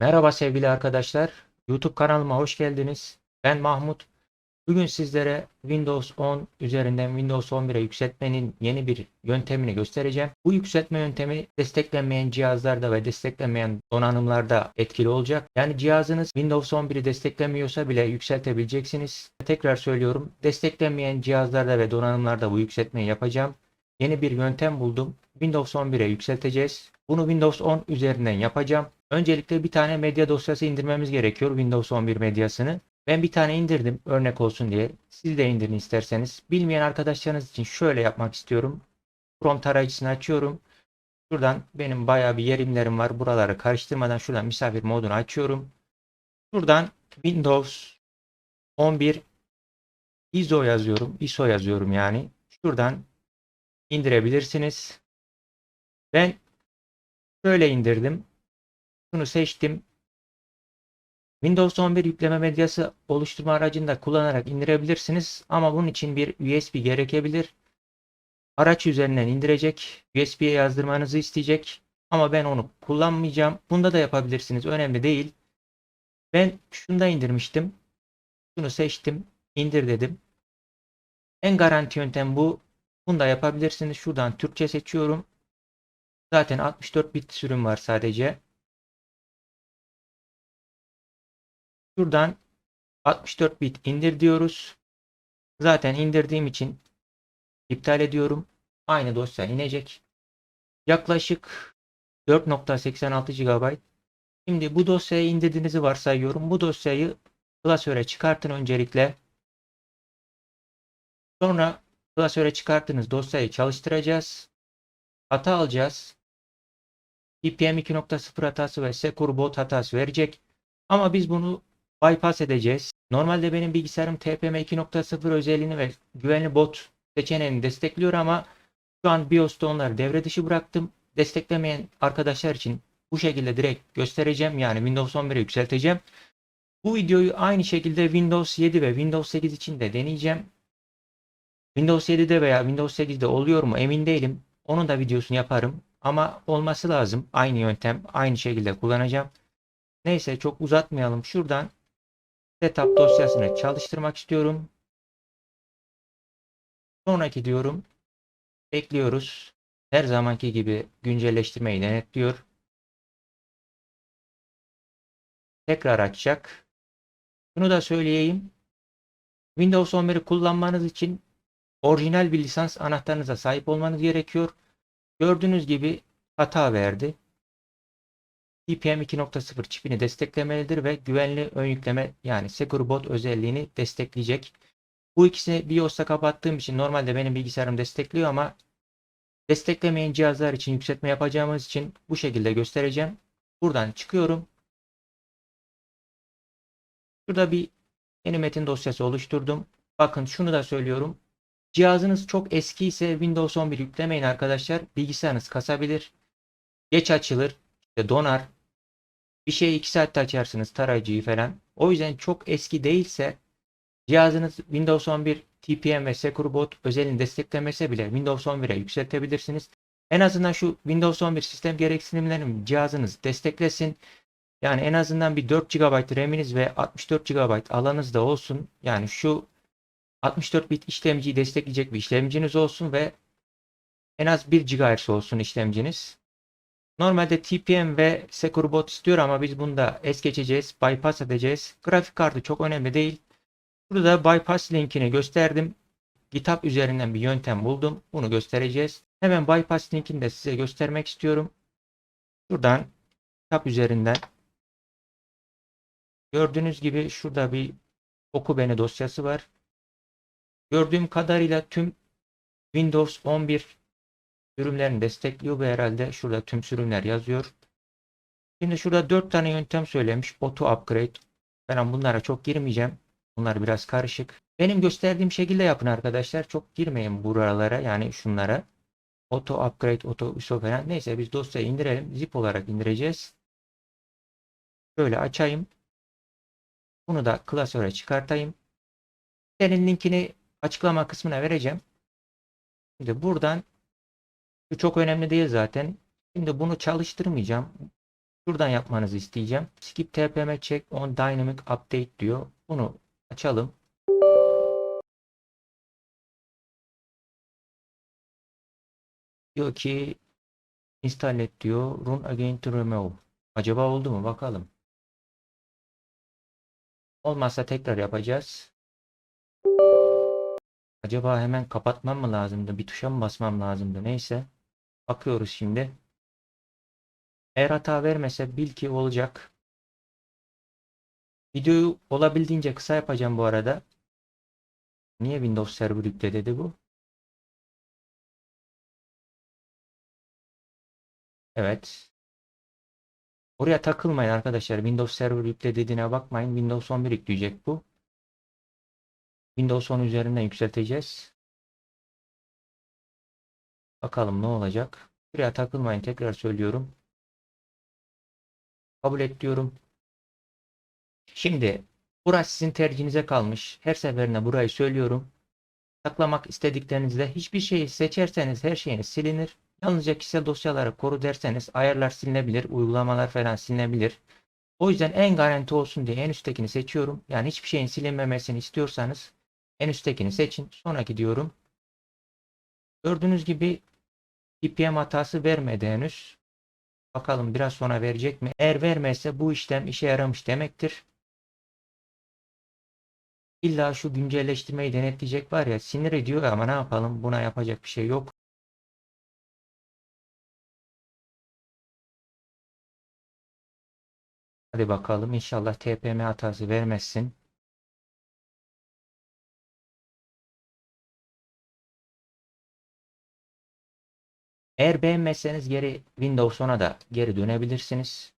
Merhaba sevgili arkadaşlar. YouTube kanalıma hoş geldiniz. Ben Mahmut. Bugün sizlere Windows 10 üzerinden Windows 11'e yükseltmenin yeni bir yöntemini göstereceğim. Bu yükseltme yöntemi desteklenmeyen cihazlarda ve desteklenmeyen donanımlarda etkili olacak. Yani cihazınız Windows 11'i desteklemiyorsa bile yükseltebileceksiniz. Tekrar söylüyorum. Desteklenmeyen cihazlarda ve donanımlarda bu yükseltmeyi yapacağım. Yeni bir yöntem buldum. Windows 11'e yükselteceğiz. Bunu Windows 10 üzerinden yapacağım. Öncelikle bir tane medya dosyası indirmemiz gerekiyor Windows 11 medyasını. Ben bir tane indirdim örnek olsun diye. Siz de indirin isterseniz. Bilmeyen arkadaşlarınız için şöyle yapmak istiyorum. Chrome tarayıcısını açıyorum. Şuradan benim bayağı bir yerimlerim var. Buraları karıştırmadan şuradan misafir modunu açıyorum. Şuradan Windows 11 ISO yazıyorum. ISO yazıyorum yani. Şuradan indirebilirsiniz. Ben şöyle indirdim. Şunu seçtim. Windows 11 yükleme medyası oluşturma aracında kullanarak indirebilirsiniz. Ama bunun için bir USB gerekebilir. Araç üzerinden indirecek. USB'ye yazdırmanızı isteyecek. Ama ben onu kullanmayacağım. Bunda da yapabilirsiniz. Önemli değil. Ben şunda indirmiştim. Şunu seçtim. İndir dedim. En garanti yöntem bu. Bunu da yapabilirsiniz. Şuradan Türkçe seçiyorum. Zaten 64 bit sürüm var sadece. Şuradan 64 bit indir diyoruz. Zaten indirdiğim için iptal ediyorum. Aynı dosya inecek. Yaklaşık 4.86 GB. Şimdi bu dosyayı indirdiğinizi varsayıyorum. Bu dosyayı klasöre çıkartın öncelikle. Sonra klasöre çıkarttığınız dosyayı çalıştıracağız. Hata alacağız. TPM 2.0 hatası ve Secure Boot hatası verecek. Ama biz bunu bypass edeceğiz. Normalde benim bilgisayarım TPM 2.0 özelliğini ve güvenli bot seçeneğini destekliyor ama şu an BIOS'ta onları devre dışı bıraktım. Desteklemeyen arkadaşlar için bu şekilde direkt göstereceğim. Yani Windows 11'e yükselteceğim. Bu videoyu aynı şekilde Windows 7 ve Windows 8 için de deneyeceğim. Windows 7'de veya Windows 8'de oluyor mu emin değilim. Onun da videosunu yaparım. Ama olması lazım. Aynı yöntem, aynı şekilde kullanacağım. Neyse çok uzatmayalım. Şuradan setup dosyasını çalıştırmak istiyorum. Sonraki diyorum. Ekliyoruz. Her zamanki gibi güncelleştirmeyi denetliyor. Tekrar açacak. Şunu da söyleyeyim. Windows 11'i kullanmanız için orijinal bir lisans anahtarınıza sahip olmanız gerekiyor. Gördüğünüz gibi hata verdi. TPM 2.0 çipini desteklemelidir ve güvenli ön yükleme yani Secure Boot özelliğini destekleyecek. Bu ikisini BIOS'ta kapattığım için normalde benim bilgisayarım destekliyor ama desteklemeyen cihazlar için yükseltme yapacağımız için bu şekilde göstereceğim. Buradan çıkıyorum. Şurada bir yeni metin dosyası oluşturdum. Bakın şunu da söylüyorum. Cihazınız çok eski ise Windows 11 yüklemeyin arkadaşlar. Bilgisayarınız kasabilir. Geç açılır. işte donar. Bir şeyi 2 saatte açarsınız tarayıcıyı falan. O yüzden çok eski değilse cihazınız Windows 11 TPM ve Secure Boot özelliğini desteklemese bile Windows 11'e yükseltebilirsiniz. En azından şu Windows 11 sistem gereksinimlerini cihazınız desteklesin. Yani en azından bir 4 GB RAM'iniz ve 64 GB alanınız da olsun. Yani şu 64 bit işlemciyi destekleyecek bir işlemciniz olsun ve en az 1 GHz olsun işlemciniz. Normalde TPM ve Secure Boot istiyor ama biz bunda es geçeceğiz, bypass edeceğiz. Grafik kartı çok önemli değil. Burada bypass linkini gösterdim. GitHub üzerinden bir yöntem buldum. Bunu göstereceğiz. Hemen bypass linkini de size göstermek istiyorum. Şuradan GitHub üzerinden gördüğünüz gibi şurada bir oku beni dosyası var. Gördüğüm kadarıyla tüm Windows 11 sürümlerini destekliyor bu herhalde. Şurada tüm sürümler yazıyor. Şimdi şurada 4 tane yöntem söylemiş. Auto upgrade falan bunlara çok girmeyeceğim. Bunlar biraz karışık. Benim gösterdiğim şekilde yapın arkadaşlar. Çok girmeyin buralara yani şunlara. Auto upgrade, auto ISO falan. Neyse biz dosyayı indirelim. Zip olarak indireceğiz. Böyle açayım. Bunu da klasöre çıkartayım. Senin linkini açıklama kısmına vereceğim. Şimdi buradan şu çok önemli değil zaten. Şimdi bunu çalıştırmayacağım. Şuradan yapmanızı isteyeceğim. Skip tpm check on dynamic update diyor. Bunu açalım. Diyor ki install et diyor. Run again to remove. Acaba oldu mu? Bakalım. Olmazsa tekrar yapacağız. Acaba hemen kapatmam mı lazımdı? Bir tuşa mı basmam lazımdı? Neyse. Bakıyoruz şimdi. Eğer hata vermese bil ki olacak. Videoyu olabildiğince kısa yapacağım bu arada. Niye Windows Server yükle dedi bu? Evet. Oraya takılmayın arkadaşlar. Windows Server yükle dediğine bakmayın. Windows 11 yükleyecek bu. Windows 10 üzerinden yükselteceğiz. Bakalım ne olacak. Buraya takılmayın. Tekrar söylüyorum. Kabul et diyorum. Şimdi burası sizin tercihinize kalmış. Her seferinde burayı söylüyorum. Saklamak istediklerinizde hiçbir şeyi seçerseniz her şeyiniz silinir. Yalnızca kişisel dosyaları koru derseniz ayarlar silinebilir, uygulamalar falan silinebilir. O yüzden en garanti olsun diye en üsttekini seçiyorum. Yani hiçbir şeyin silinmemesini istiyorsanız en üsttekini seçin. Sonraki diyorum. Gördüğünüz gibi ppm hatası vermedi henüz. Bakalım biraz sonra verecek mi? Eğer vermezse bu işlem işe yaramış demektir. İlla şu güncelleştirmeyi denetleyecek var ya sinir ediyor ama ne yapalım buna yapacak bir şey yok. Hadi bakalım inşallah TPM hatası vermezsin. Eğer beğenmezseniz geri Windows 10'a da geri dönebilirsiniz.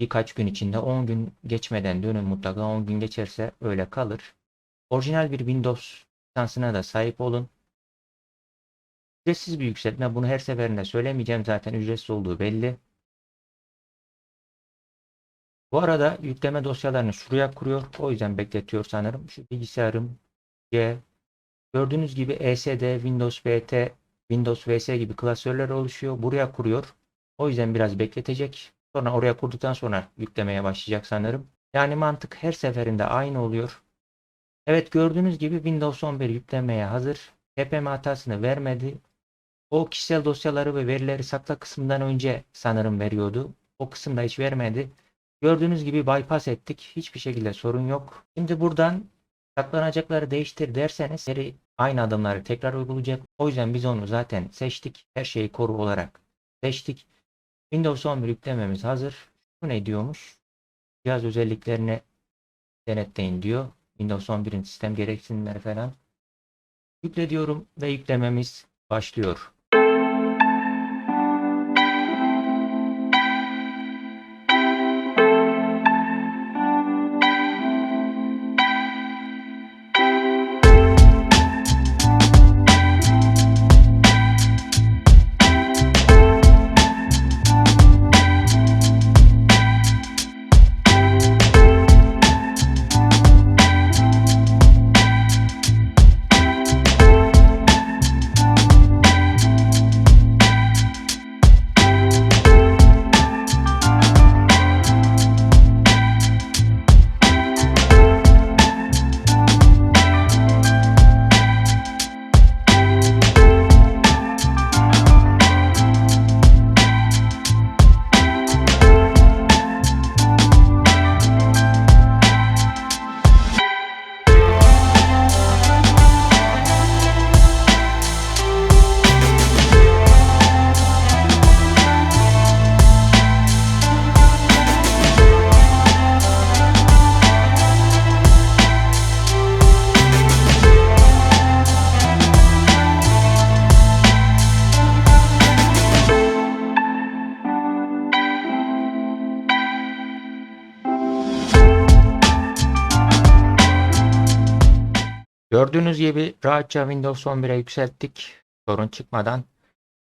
Birkaç gün içinde 10 gün geçmeden dönün mutlaka 10 gün geçerse öyle kalır. Orijinal bir Windows lisansına da sahip olun. Ücretsiz bir yükseltme. Bunu her seferinde söylemeyeceğim zaten ücretsiz olduğu belli. Bu arada yükleme dosyalarını şuraya kuruyor. O yüzden bekletiyor sanırım. Şu bilgisayarım C. Gördüğünüz gibi ESD, Windows BT, Windows VS gibi klasörler oluşuyor. Buraya kuruyor. O yüzden biraz bekletecek. Sonra oraya kurduktan sonra yüklemeye başlayacak sanırım. Yani mantık her seferinde aynı oluyor. Evet gördüğünüz gibi Windows 11 yüklemeye hazır. TPM hatasını vermedi. O kişisel dosyaları ve verileri sakla kısmından önce sanırım veriyordu. O kısımda hiç vermedi. Gördüğünüz gibi bypass ettik. Hiçbir şekilde sorun yok. Şimdi buradan saklanacakları değiştir derseniz geri aynı adımları tekrar uygulayacak. O yüzden biz onu zaten seçtik. Her şeyi koru olarak seçtik. Windows 11 yüklememiz hazır. Bu ne diyormuş? Cihaz özelliklerini denetleyin diyor. Windows 11'in sistem gereksinimleri falan. Yükle diyorum ve yüklememiz başlıyor. Gördüğünüz gibi rahatça Windows 11'e yükselttik. Sorun çıkmadan.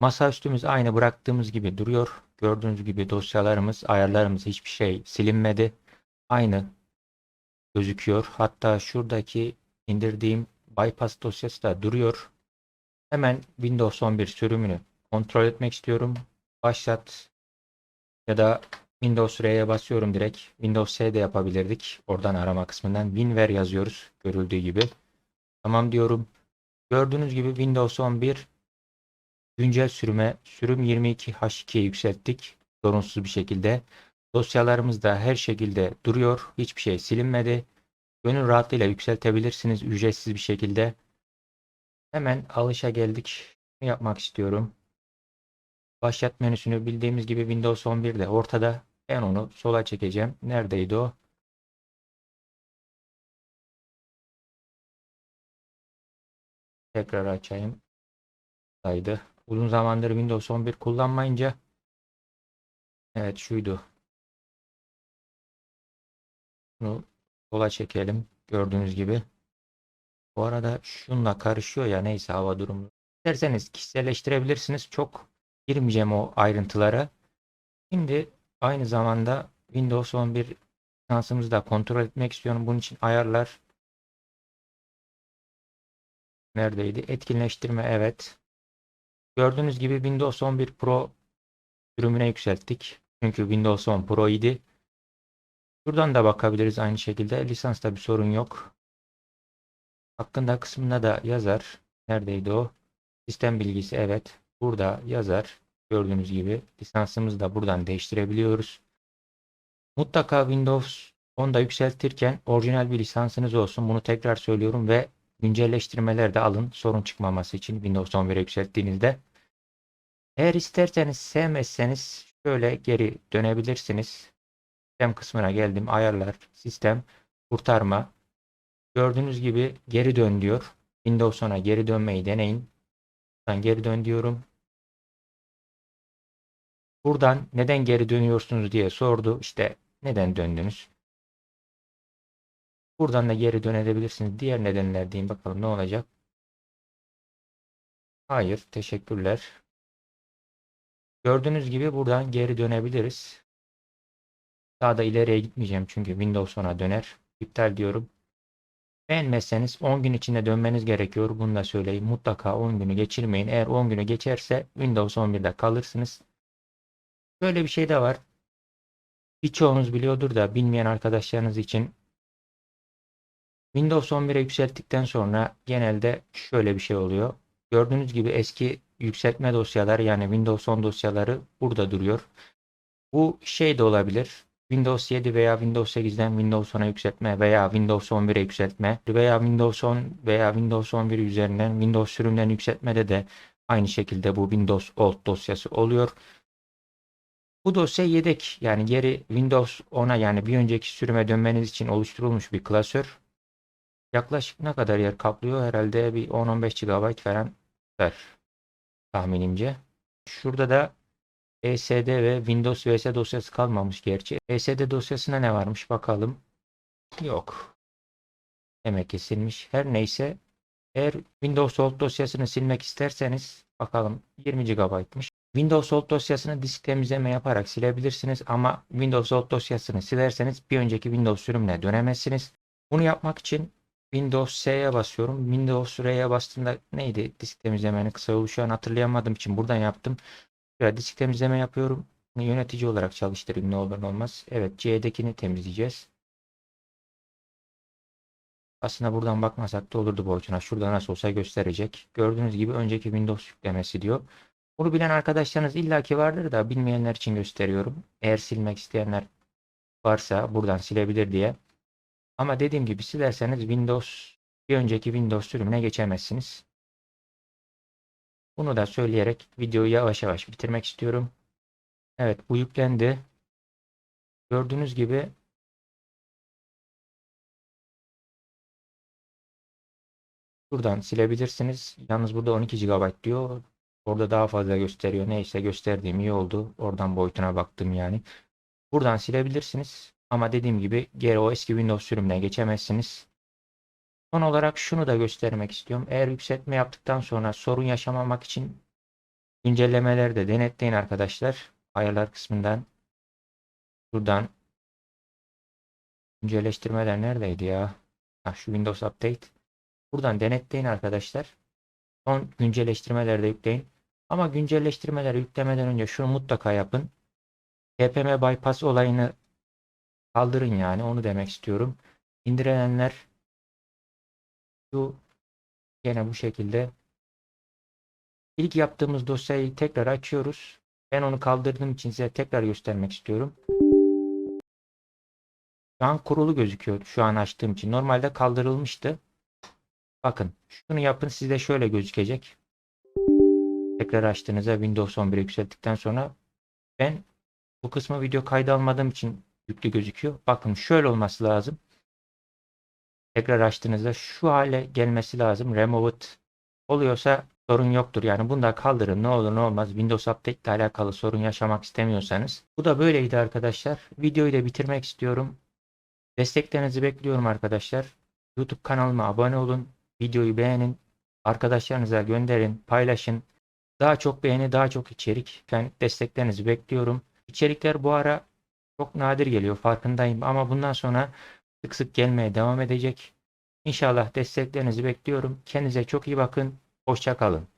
Masaüstümüz aynı bıraktığımız gibi duruyor. Gördüğünüz gibi dosyalarımız, ayarlarımız hiçbir şey silinmedi. Aynı gözüküyor. Hatta şuradaki indirdiğim bypass dosyası da duruyor. Hemen Windows 11 sürümünü kontrol etmek istiyorum. Başlat ya da Windows R'ye basıyorum direkt. Windows S de yapabilirdik. Oradan arama kısmından WinVer yazıyoruz. Görüldüğü gibi. Tamam diyorum. Gördüğünüz gibi Windows 11 güncel sürüme sürüm 22 H2'ye yükselttik. Sorunsuz bir şekilde. Dosyalarımız da her şekilde duruyor. Hiçbir şey silinmedi. Gönül rahatlığıyla yükseltebilirsiniz ücretsiz bir şekilde. Hemen alışa geldik. Ne yapmak istiyorum? Başlat menüsünü bildiğimiz gibi Windows 11'de ortada. Ben onu sola çekeceğim. Neredeydi o? Tekrar açayım. Saydı. Uzun zamandır Windows 11 kullanmayınca Evet şuydu. Bunu sola çekelim. Gördüğünüz gibi. Bu arada şunla karışıyor ya neyse hava durumu. İsterseniz kişiselleştirebilirsiniz. Çok girmeyeceğim o ayrıntılara. Şimdi aynı zamanda Windows 11 lisansımızı da kontrol etmek istiyorum. Bunun için ayarlar neredeydi? Etkinleştirme evet. Gördüğünüz gibi Windows 11 Pro sürümüne yükselttik. Çünkü Windows 10 Pro idi. Şuradan da bakabiliriz aynı şekilde. Lisansta bir sorun yok. Hakkında kısmında da yazar. Neredeydi o? Sistem bilgisi evet. Burada yazar. Gördüğünüz gibi lisansımızı da buradan değiştirebiliyoruz. Mutlaka Windows 10'da yükseltirken orijinal bir lisansınız olsun. Bunu tekrar söylüyorum ve güncelleştirmeler de alın sorun çıkmaması için Windows 11'e yükselttiğinizde. Eğer isterseniz sevmezseniz şöyle geri dönebilirsiniz. Sistem kısmına geldim. Ayarlar, sistem, kurtarma. Gördüğünüz gibi geri dön diyor. Windows 10'a geri dönmeyi deneyin. Ben geri dön diyorum. Buradan neden geri dönüyorsunuz diye sordu. İşte neden döndünüz? Buradan da geri dönebilirsiniz. Diğer nedenler diyeyim bakalım ne olacak. Hayır, teşekkürler. Gördüğünüz gibi buradan geri dönebiliriz. Daha da ileriye gitmeyeceğim çünkü Windows 10'a döner. İptal diyorum. Beğenmezseniz 10 gün içinde dönmeniz gerekiyor. Bunu da söyleyeyim. Mutlaka 10 günü geçirmeyin. Eğer 10 günü geçerse Windows 11'de kalırsınız. Böyle bir şey de var. Birçoğunuz biliyordur da bilmeyen arkadaşlarınız için Windows 11'e yükselttikten sonra genelde şöyle bir şey oluyor. Gördüğünüz gibi eski yükseltme dosyaları yani Windows 10 dosyaları burada duruyor. Bu şey de olabilir. Windows 7 veya Windows 8'den Windows 10'a yükseltme veya Windows 11'e yükseltme veya Windows 10 veya Windows 11 üzerinden Windows sürümden yükseltmede de aynı şekilde bu Windows Old dosyası oluyor. Bu dosya yedek yani geri Windows 10'a yani bir önceki sürüme dönmeniz için oluşturulmuş bir klasör. Yaklaşık ne kadar yer kaplıyor? Herhalde bir 10-15 GB falan ver tahminimce. Şurada da ESD ve Windows vs dosyası kalmamış gerçi. ESD dosyasında ne varmış bakalım. Yok. Demek ki silmiş. Her neyse eğer Windows Old dosyasını silmek isterseniz bakalım 20 GB'mış. Windows Old dosyasını disk temizleme yaparak silebilirsiniz ama Windows Old dosyasını silerseniz bir önceki Windows sürümüne dönemezsiniz. Bunu yapmak için Windows S'ye basıyorum. Windows R'ye bastığımda neydi? Disk temizlemenin kısa yolu şu an hatırlayamadığım için buradan yaptım. Şöyle disk temizleme yapıyorum. Yönetici olarak çalıştırayım ne olur ne olmaz. Evet C'dekini temizleyeceğiz. Aslında buradan bakmasak da olurdu boyutuna. Şurada nasıl olsa gösterecek. Gördüğünüz gibi önceki Windows yüklemesi diyor. Bunu bilen arkadaşlarınız illaki vardır da bilmeyenler için gösteriyorum. Eğer silmek isteyenler varsa buradan silebilir diye. Ama dediğim gibi silerseniz Windows bir önceki Windows sürümüne geçemezsiniz. Bunu da söyleyerek videoyu yavaş yavaş bitirmek istiyorum. Evet bu yüklendi. Gördüğünüz gibi Buradan silebilirsiniz. Yalnız burada 12 GB diyor. Orada daha fazla gösteriyor. Neyse gösterdiğim iyi oldu. Oradan boyutuna baktım yani. Buradan silebilirsiniz. Ama dediğim gibi geri o eski Windows sürümüne geçemezsiniz. Son olarak şunu da göstermek istiyorum. Eğer yükseltme yaptıktan sonra sorun yaşamamak için güncellemeleri de denetleyin arkadaşlar. Ayarlar kısmından buradan güncelleştirmeler neredeydi ya? Ha, şu Windows Update. Buradan denetleyin arkadaşlar. Son güncelleştirmeleri de yükleyin. Ama güncelleştirmeleri yüklemeden önce şunu mutlaka yapın. TPM bypass olayını kaldırın yani onu demek istiyorum. İndirenler şu gene bu şekilde İlk yaptığımız dosyayı tekrar açıyoruz. Ben onu kaldırdığım için size tekrar göstermek istiyorum. Şu an kurulu gözüküyor şu an açtığım için. Normalde kaldırılmıştı. Bakın şunu yapın sizde şöyle gözükecek. Tekrar açtığınızda Windows 11'e yükselttikten sonra ben bu kısmı video kayda almadığım için yüklü gözüküyor. Bakın şöyle olması lazım. Tekrar açtığınızda şu hale gelmesi lazım. Remove it oluyorsa sorun yoktur. Yani bunu da kaldırın. Ne olur ne olmaz. Windows Update ile alakalı sorun yaşamak istemiyorsanız. Bu da böyleydi arkadaşlar. Videoyu da bitirmek istiyorum. Desteklerinizi bekliyorum arkadaşlar. YouTube kanalıma abone olun. Videoyu beğenin. Arkadaşlarınıza gönderin. Paylaşın. Daha çok beğeni, daha çok içerik. Ben desteklerinizi bekliyorum. İçerikler bu ara çok nadir geliyor farkındayım ama bundan sonra sık sık gelmeye devam edecek. İnşallah desteklerinizi bekliyorum. Kendinize çok iyi bakın. Hoşça kalın.